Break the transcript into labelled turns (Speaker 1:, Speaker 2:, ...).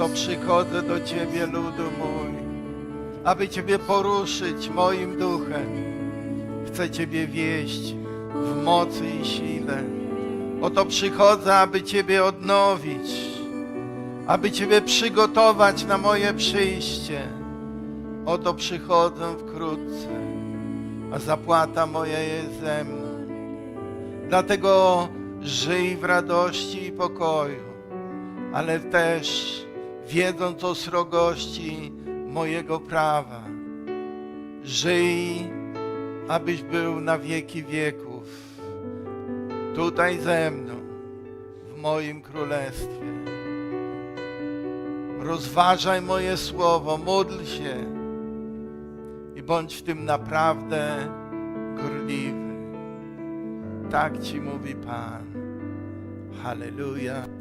Speaker 1: Oto przychodzę do Ciebie, ludu mój, aby Ciebie poruszyć moim duchem. Chcę Ciebie wieść w mocy i sile. Oto przychodzę, aby Ciebie odnowić, aby Ciebie przygotować na moje przyjście. Oto przychodzę wkrótce, a zapłata moja jest ze mną. Dlatego żyj w radości i pokoju, ale też wiedząc o srogości mojego prawa. Żyj, abyś był na wieki wieków, tutaj ze mną, w moim królestwie. Rozważaj moje słowo, módl się i bądź w tym naprawdę gorliwy. Tak ci mówi Pan. Halleluja.